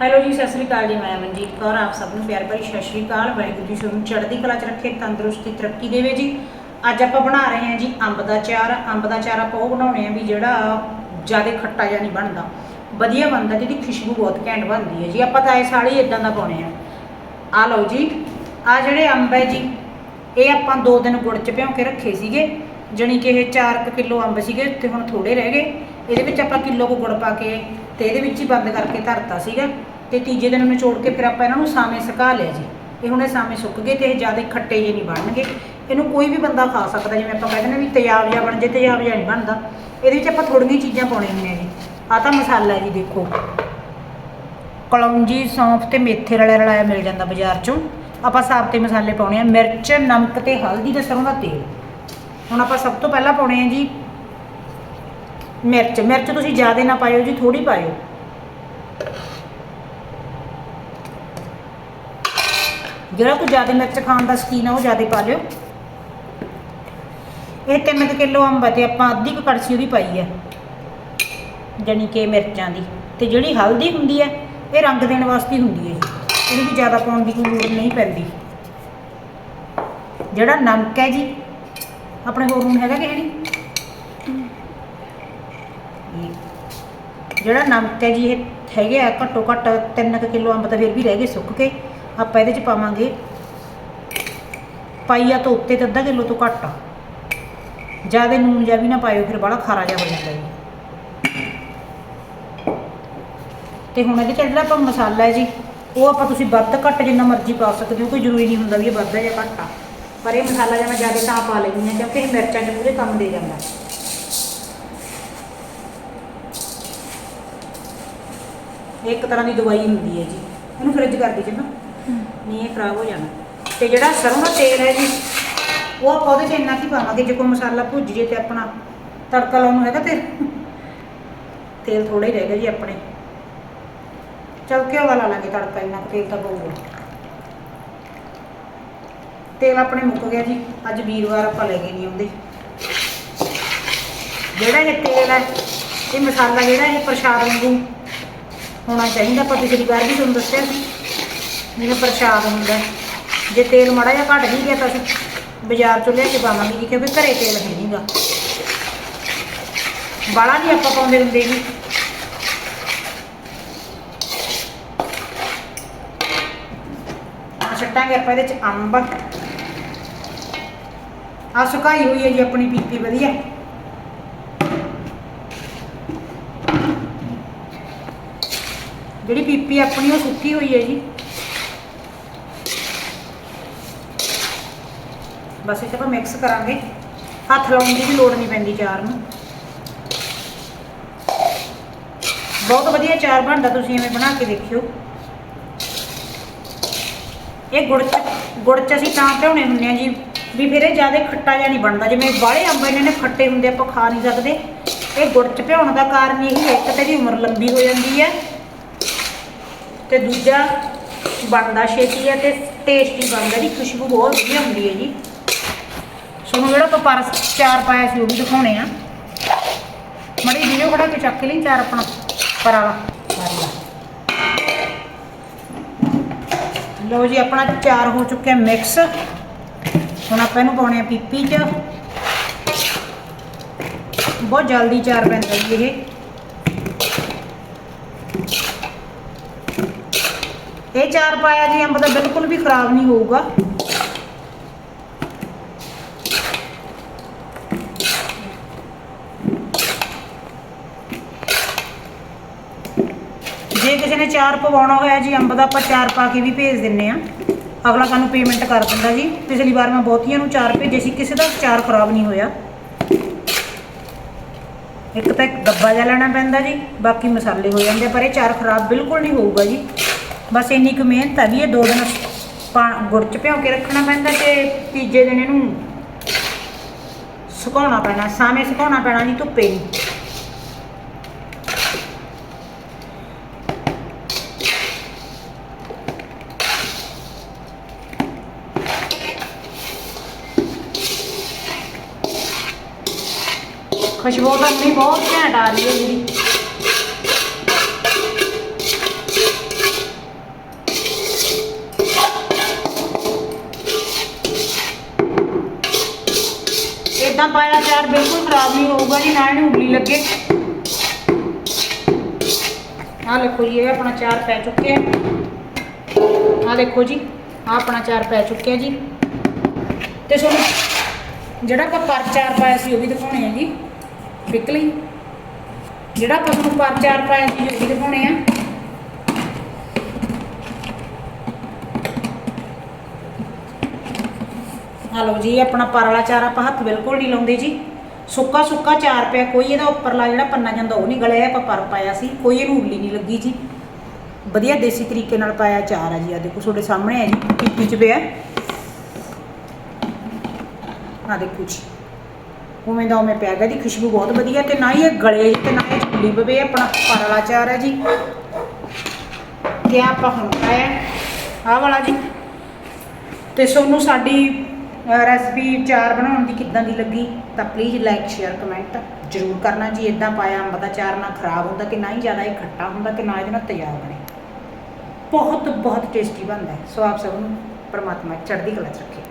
Hello ਜੀ, ਸਤਿ ਸ੍ਰੀ ਅਕਾਲ ਜੀ, ਮੈਂ ਮਨਜੀਤ ਕੌਰ, ਆਪ ਸਭ ਨੂੰ ਪਿਆਰ ਭਰੀ ਸਤਿ ਸ੍ਰੀ ਅਕਾਲ। ਵਾਹਿਗੁਰੂ ਜੀ ਤੁਹਾਨੂੰ ਚੜ੍ਹਦੀ ਕਲਾ ਚ ਰੱਖੇ, ਤੰਦਰੁਸਤੀ, ਤਰੱਕੀ ਦੇਵੇ ਜੀ। ਅੱਜ ਆਪਾਂ ਬਣਾ ਰਹੇ ਹਾਂ ਜੀ ਅੰਬ ਦਾ ਚਾਰ। ਅੰਬ ਦਾ ਚਾਰ ਆਪਾਂ ਉਹ ਬਣਾਉਣੇ ਆ ਵੀ ਜਿਹੜਾ ਜ਼ਿਆਦਾ ਖੱਟਾ ਜਿਹਾ ਨਹੀਂ ਬਣਦਾ। ਵਧੀਆ ਬਣਦਾ, ਜਿਹਦੀ ਖੁਸ਼ਬੂ ਬਹੁਤ ਘੈਂਟ ਬਣਦੀ ਹੈ ਜੀ। ਆਪਾਂ ਤਾਂ ਇਹ ਸਾਲ ਹੀ ਇਦਾਂ ਦਾ ਪਾਉਣੇ ਆ ਆ ਲਓ ਜੀ ਆ ਜਿਹੜੇ ਅੰਬ ਹੈ ਜੀ, ਇਹ ਆਪਾਂ ਦੋ ਦਿਨ ਗੁੜ ਚ ਭਿਉਂ ਕੇ ਰੱਖੇ ਸੀਗੇ। ਜਣੀ ਕਿ ਇਹ 4 ਕਿਲੋ ਅੰਬ ਸੀਗੇ ਤੇ ਹੁਣ ਥੋੜੇ ਰਹਿ ਗਏ। ਇਹਦੇ ਵਿੱਚ ਆਪਾਂ ਕਿਲੋ ਕੁ ਗੁੜ ਪਾ ਕੇ ਤੇ ਇਹਦੇ ਵਿੱਚ ਹੀ ਬੰਦ ਕਰਕੇ ਧਰਤਾ ਸੀਗਾ। ਤੇ ਤੀਜੇ ਦਿਨ ਨਿਚੋੜ ਕੇ ਫਿਰ ਆਪਾਂ ਇਹਨਾਂ ਨੂੰ ਸਾਵੇਂ ਸੁਕਾ ਲਿਆ ਜੀ। ਇਹ ਹੁਣ ਇਹ ਸਾਵੇਂ ਸੁੱਕ ਗਏ ਤੇ ਇਹ ਜ਼ਿਆਦਾ ਖੱਟੇ ਜਿਹੇ ਨਹੀਂ ਬਣਨਗੇ। ਇਹਨੂੰ ਕੋਈ ਵੀ ਬੰਦਾ ਖਾ ਸਕਦਾ, ਜਿਵੇਂ ਆਪਾਂ ਕਹਿੰਦੇ ਨੇ ਵੀ ਤੇਜ਼ਾਬ ਜਿਹਾ ਬਣ ਜੇ, ਤੇਜ਼ਾਬ ਜਿਹਾ ਨਹੀਂ ਬਣਦਾ। ਇਹਦੇ ਵਿੱਚ ਆਪਾਂ ਥੋੜੀਆਂ ਚੀਜ਼ਾਂ ਪਾਉਣੀਆਂ ਹੁੰਦੀਆਂ ਜੀ। ਆ ਤਾਂ ਮਸਾਲਾ ਜੀ ਦੇਖੋ। ਕਲੌਂਜੀ ਸੌਂਫ ਤੇ ਮੇਥੇ ਰਲਿਆ ਰਲਾਇਆ ਮਿਲ ਜਾਂਦਾ ਬਾਜ਼ਾਰ ਚੋਂ। ਆਪਾਂ ਸਾਬ 'ਤੇ ਮਸਾਲੇ ਪਾਉਣੇ ਆ, ਮਿਰਚ, ਨਮਕ ਤੇ ਹਲਦੀ ਤੇ ਸਰੋਂ ਦਾ ਤੇਲ। ਹੁਣ ਆਪਾਂ ਸਭ ਤੋਂ ਪਹਿਲਾਂ ਪਾਉਣੇ ਆ ਜੀ ਮਿਰਚ। ਮਿਰਚ ਤੁਸੀਂ ਜ਼ਿਆਦਾ ਨਾ ਪਾਇਓ ਜੀ ਥੋੜੀ ਪਾਇਓ। ਜਿਹੜਾ ਕੋਈ ਜ਼ਿਆਦਾ ਮਿਰਚ ਖਾਣ ਦਾ ਸ਼ਕੀਨ ਆ, ਉਹ ਜ਼ਿਆਦਾ ਪਾ ਲਿਓ। ਇਹ 3 ਕਿਲੋ ਅੰਬ ਆ ਤੇ ਆਪਾਂ ਅੱਧੀ ਕੁ ਕੜਛੀ ਉਹਦੀ ਪਾਈ ਆ, ਜਾਣੀ ਕਿ ਮਿਰਚਾਂ ਦੀ। ਤੇ ਜਿਹੜੀ ਹਲਦੀ ਹੁੰਦੀ ਹੈ ਇਹ ਰੰਗ ਦੇਣ ਵਾਸਤੇ ਹੁੰਦੀ ਹੈ ਇਹਨੂੰ ਵੀ ਜ਼ਿਆਦਾ ਪਾਉਣ ਦੀ ਕੋਈ ਲੋੜ ਨਹੀਂ ਪੈਂਦੀ। ਜਿਹੜਾ ਨਮਕ ਹੈ ਜੀ, ਆਪਣੇ ਹੋਰ ਨੂੰ ਹੈਗਾ ਕਿ ਹੈ ਨਹੀਂ ਜਿਹੜਾ ਨਮਕ ਹੈ ਜੀ, ਇਹ ਹੈਗੇ ਆ ਘੱਟੋ ਘੱਟ 3 ਕਿਲੋ ਅੰਬ ਤਾਂ ਫਿਰ ਵੀ ਰਹਿ ਗਏ ਸੁੱਕ ਕੇ। ਆਪਾਂ ਇਹਦੇ ਚ ਪਾਵਾਂਗੇ। ਪਾਈਆ ਤੋਂ ਉੱਤੇ ਤੇ ਅੱਧਾ ਕਿਲੋ ਤੋਂ ਘੱਟ ਆ। ਜ਼ਿਆਦਾ ਨੂਨ ਜਿਹਾ ਵੀ ਨਾ ਪਾਇਓ, ਫਿਰ ਬੜਾ ਖਾਰਾ ਜਿਹਾ ਹੋ ਜਾਂਦਾ ਜੀ। ਤੇ ਹੁਣ ਇਹਦੇ ਚ ਜਿਹੜਾ ਆਪਾਂ ਮਸਾਲਾ ਹੈ ਜੀ, ਉਹ ਆਪਾਂ ਤੁਸੀਂ ਵੱਧ ਘੱਟ ਜਿੰਨਾ ਮਰਜ਼ੀ ਪਾ ਸਕਦੇ ਹੋ, ਕੋਈ ਜ਼ਰੂਰੀ ਨਹੀਂ ਹੁੰਦਾ ਵੀ ਇਹ ਵੱਧ ਹੈ ਜਾਂ ਘੱਟ ਆ। ਪਰ ਇਹ ਮਸਾਲਾ ਜਿਹਾ ਮੈਂ ਜ਼ਿਆਦਾ ਤਾਂ ਪਾ ਲੈਂਦੀ ਹਾਂ, ਕਿਉਂਕਿ ਇਹ ਮਿਰਚਾਂ 'ਚ ਪੂਰੇ ਕੰਮ ਦੇ ਜਾਂਦਾ। ਇਹ ਇੱਕ ਤਰ੍ਹਾਂ ਦੀ ਦਵਾਈ ਹੁੰਦੀ ਹੈ ਜੀ। ਇਹਨੂੰ ਫ੍ਰਿਜ ਕਰ ਦੀ ਚੰਗਾ ਨਹੀਂ ਇਹ ਖਰਾਬ ਹੋ ਜਾਣਾ। ਤੇ ਜਿਹੜਾ ਸਰੋਂ ਦਾ ਤੇਲ ਹੈ ਜੀ, ਉਹ ਆਪਾਂ ਉਹਦੇ 'ਚ ਇੰਨਾ ਕੀ ਪਾਵਾਂਗੇ, ਜੇ ਕੋਈ ਮਸਾਲਾ ਭੁੱਜ ਜੇ ਤੇ ਆਪਣਾ ਤੜਕਾ ਲਾਉਣ ਹੈਗਾ ਤੇਲ। ਤੇਲ ਥੋੜਾ ਹੀ ਰਹਿ ਗਿਆ ਜੀ ਆਪਣੇ। ਚਲ ਵਾਲਾ ਲਾਂਗੇ ਤੜਕਾ, ਇੰਨਾ ਤੇਲ ਤਾਂ ਪਊਗਾ ਤੇਲ ਆਪਣੇ ਮੁੱਕ ਗਿਆ ਜੀ, ਅੱਜ ਵੀਰਵਾਰ ਆਪਾਂ ਲੈ ਗਏ ਨਹੀਂ ਆਉਂਦੇ। ਜਿਹੜਾ ਇਹ ਤੇਲ ਹੈ, ਇਹ ਮਸਾਲਾ ਜਿਹੜਾ ਇਹ ਪ੍ਰਸ਼ਾਦ ਵਾਂਗੂ ਹੋਣਾ ਚਾਹੀਦਾ, ਆਪਾਂ ਪਿਛਲੀ ਵਾਰ ਵੀ ਤੁਹਾਨੂੰ ਦੱਸਿਆ ਸੀ। ਜਿਵੇਂ ਪ੍ਰਸ਼ਾਦ ਹੁੰਦਾ ਜੇ ਤੇਲ ਮਾੜਾ ਜਿਹਾ ਘੱਟ ਵੀ ਗਿਆ ਤਾਂ ਅਸੀਂ ਬਾਜ਼ਾਰ ਚੋਂ ਲਿਆ ਕੇ ਪਾਵਾਂਗੇ ਜੀ, ਕਿਉਂਕਿ ਘਰੇ ਤੇਲ ਹੈ ਨਹੀਂਗਾ ਬਾਲਾ ਨਹੀਂ ਆਪਾਂ ਪਾਉਂਦੇ ਹੁੰਦੇ ਜੀ। ਛੱਟਾਂਗੇ ਆਪਾਂ ਇਹਦੇ ਚ ਅੰਬ। ਆ ਸੁਕਾਈ ਹੋਈ ਹੈ ਜੀ ਆਪਣੀ ਪੀਪੀ ਵਧੀਆ। ਜਿਹੜੀ ਪੀਪੀ ਆਪਣੀ ਉਹ ਸੁੱਕੀ ਹੋਈ ਹੈ ਜੀ। ਬਸ ਇਹ 'ਚ ਮਿਕਸ ਕਰਾਂਗੇ। ਹੱਥ ਲਾਉਣ ਦੀ ਵੀ ਲੋੜ ਨਹੀਂ ਪੈਂਦੀ ਚਾਰ ਨੂੰ। ਬਹੁਤ ਵਧੀਆ ਚਾਰ ਬਣਦਾ ਤੁਸੀਂ ਐਵੇਂ ਬਣਾ ਕੇ ਦੇਖਿਓ। ਇਹ ਗੁੜ ਚ ਗੁੜ ਚ ਅਸੀਂ ਤਾਂ ਭਿਉਣੇ ਹੁੰਦੇ ਆ ਜੀ, ਵੀ ਫਿਰ ਇਹ ਜ਼ਿਆਦਾ ਖੱਟਾ ਜਿਹਾ ਨਹੀਂ ਬਣਦਾ। ਜਿਵੇਂ ਬਾਹਲੇ ਅੰਬ ਇਹਨਾਂ ਨੇ ਖੱਟੇ ਹੁੰਦੇ, ਆਪਾਂ ਖਾ ਨਹੀਂ ਸਕਦੇ। ਇਹ ਗੁੜ ਚ ਭਿਉਣ ਦਾ ਕਾਰਨ ਇਹ ਹੈ, ਇੱਕ ਤੇ ਦੀ ਉਮਰ ਲੰਬੀ ਹੋ ਜਾਂਦੀ ਹੈ, ਤੇ ਦੂਜਾ ਬਣਦਾ ਛੇਤੀ ਹੈ, ਤੇ ਟੇਸਟੀ ਬਣਦਾ ਜੀ ਖੁਸ਼ਬੂ ਬਹੁਤ ਵਧੀਆ ਹੁੰਦੀ ਹੈ ਜੀ। ਤੁਹਾਨੂੰ ਜਿਹੜਾ ਆਪਾਂ ਪਰਸ ਚਾਰ ਪਾਇਆ ਸੀ ਉਹ ਵੀ ਦਿਖਾਉਣੇ ਆ। ਮੜੀ ਵੀਡੀਓ ਖੜਾ ਕੇ ਚੱਕ ਲਈ ਚਾਰ ਆਪਣਾ ਪਰ ਵਾਲਾ। ਲਓ ਜੀ, ਆਪਣਾ ਚਾਰ ਹੋ ਚੁੱਕਿਆ ਮਿਕਸ ਹੁਣ ਆਪਾਂ ਇਹਨੂੰ ਪਾਉਣੇ ਆ ਪੀਪੀ 'ਚ। ਬਹੁਤ ਜਲਦੀ ਚਾਰ ਪੈਂਦਾ ਜੀ ਇਹ। ਇਹ ਚਾਰ ਪਾਇਆ ਜੀ ਅੰਬ ਦਾ ਬਿਲਕੁਲ ਵੀ ਖਰਾਬ ਨਹੀਂ ਹੋਊਗਾ। ਜੇ ਕਿਸੇ ਨੇ ਚਾਰ ਪਵਾਉਣਾ ਹੋਇਆ ਜੀ, ਅੰਬ ਦਾ ਆਪਾਂ ਚਾਰ ਪਾ ਕੇ ਵੀ ਭੇਜ ਦਿੰਨੇ ਆ। ਅਗਲਾ ਸਾਨੂੰ ਪੇਮੈਂਟ ਕਰ ਦਿੰਦਾ ਜੀ। ਪਿਛਲੀ ਵਾਰ ਮੈਂ ਬਹੁਤੀਆਂ ਨੂੰ ਚਾਰ ਭੇਜੇ ਸੀ, ਕਿਸੇ ਦਾ ਚਾਰ ਖਰਾਬ ਨਹੀਂ ਹੋਇਆ। ਇੱਕ ਤਾਂ ਇੱਕ ਡੱਬਾ ਜਿਹਾ ਲੈਣਾ ਪੈਂਦਾ ਜੀ, ਬਾਕੀ ਮਸਾਲੇ ਹੋ ਜਾਂਦੇ ਪਰ ਇਹ ਚਾਰ ਖਰਾਬ ਬਿਲਕੁਲ ਨਹੀਂ ਹੋਊਗਾ ਜੀ। ਬਸ ਇੰਨੀ ਕੁ ਮਿਹਨਤ ਹੈ ਵੀ ਇਹ ਦੋ ਦਿਨ ਪਾ ਗੁੜ ਚ ਭਿਓ ਕੇ ਰੱਖਣਾ ਪੈਂਦਾ ਤੇ ਤੀਜੇ ਦਿਨ ਇਹਨੂੰ ਸੁਕਾਉਣਾ ਪੈਣਾ, ਸਾਵੇਂ ਸੁਕਾਉਣਾ ਪੈਣਾ ਜੀ ਧੁੱਪੇ ਨਹੀਂ ਖੁਸ਼ਬੂ ਤਾਂ ਨਹੀਂ ਬਹੁਤ ਘੈਂਟ ਆ ਰਹੀ ਹੈ ਜੀ। ਇਦਾਂ ਪਾਇਆ ਤਿਆਰ ਬਿਲਕੁਲ ਖਰਾਬ ਨਹੀਂ ਹੋਊਗਾ ਜੀ ਨਾ ਇਹਨੂੰ ਉਗਲੀ ਲੱਗੇ। ਆ ਦੇਖੋ ਜੀ, ਇਹ ਆਪਣਾ ਚਾਰ ਪੈ ਚੁੱਕੇ ਆ। ਆ ਦੇਖੋ ਜੀ ਆ ਆਪਣਾ ਚਾਰ ਪੈ ਚੁੱਕਿਆ ਜੀ। ਤੇ ਤੁਹਾਨੂੰ ਜਿਹੜਾ ਆਪਾਂ ਪਰ ਚਾਰ ਪਾਇਆ ਸੀ, ਉਹ ਵੀ ਦਿਖਾਉਣੇ ਆ ਜੀ। ਬਿਕਲੀ ਜਿਹੜਾ ਆਪਾਂ ਤੁਹਾਨੂੰ ਪਰ ਚਾਰ ਪਾਇਆ ਸੀ ਉਹ ਦਿਖਾਉਣੇ ਆ। ਆ ਲਓ ਜੀ, ਆਪਣਾ ਪਰ ਚਾਰ ਆਪਾਂ ਹੱਥ ਬਿਲਕੁਲ ਨਹੀਂ ਲਾਉਂਦੇ ਜੀ। ਸੁੱਕਾ ਸੁੱਕਾ ਚਾਰ ਪਿਆ, ਕੋਈ ਇਹਦਾ ਉੱਪਰਲਾ ਜਿਹੜਾ ਪੰਨਾ ਜਾਂਦਾ ਉਹ ਨਹੀਂ ਗਲਿਆ, ਆਪਾਂ ਪਰ ਪਾਇਆ ਸੀ। ਕੋਈ ਇਹਨੂੰ ਉਗਲੀ ਨਹੀਂ ਲੱਗੀ ਜੀ। ਵਧੀਆ ਦੇਸੀ ਤਰੀਕੇ ਨਾਲ ਪਾਇਆ ਚਾਰ ਆ ਜੀ ਆ ਦੇਖੋ ਤੁਹਾਡੇ ਸਾਹਮਣੇ ਆ ਜੀ ਪੀਪੀ ਚ ਪਿਆ। ਆ ਦੇਖੋ ਜੀ। ਉਵੇਂ ਦਾ ਉਵੇਂ ਪਿਆ ਗਿਆ ਦੀ ਖੁਸ਼ਬੂ ਬਹੁਤ ਵਧੀਆ ਤੇ ਨਾ ਹੀ ਇਹ ਗਲੇ ਤੇ ਨਾ ਇਹ ਚੁੱਲੀ ਪਵੇ ਆਪਣਾ ਪਰਲਾ ਚਾਰ ਹੈ ਜੀ। ਤੇ ਆਪਾਂ ਹੁਣ ਪਾਇਆ ਆਹ ਵਾਲਾ ਜੀ। ਤੇ ਸੋਨੂੰ ਸਾਡੀ ਰੈਸਪੀ ਚਾਰ ਬਣਾਉਣ ਦੀ ਕਿੱਦਾਂ ਦੀ ਲੱਗੀ, ਤਾਂ ਪਲੀਜ਼ ਲਾਈਕ ਸ਼ੇਅਰ ਕਮੈਂਟ ਜ਼ਰੂਰ ਕਰਨਾ ਜੀ। ਇਦਾਂ ਪਾਇਆ ਅੰਬ ਦਾ ਚਾਰ ਨਾ ਖਰਾਬ ਹੁੰਦਾ ਕਿ ਨਾ ਹੀ ਜ਼ਿਆਦਾ ਇਹ ਖੱਟਾ ਹੁੰਦਾ ਕਿ ਨਾ ਇਹਦੇ ਨਾਲ ਤਿਆਰ ਬਣੇ। ਬਹੁਤ ਬਹੁਤ ਟੇਸਟੀ ਬਣਦਾ ਸੋ ਆਪ ਸਭ ਨੂੰ ਪਰਮਾਤਮਾ ਚੜ੍ਹਦੀ ਕਲਾ ਚ ਰੱਖੇ।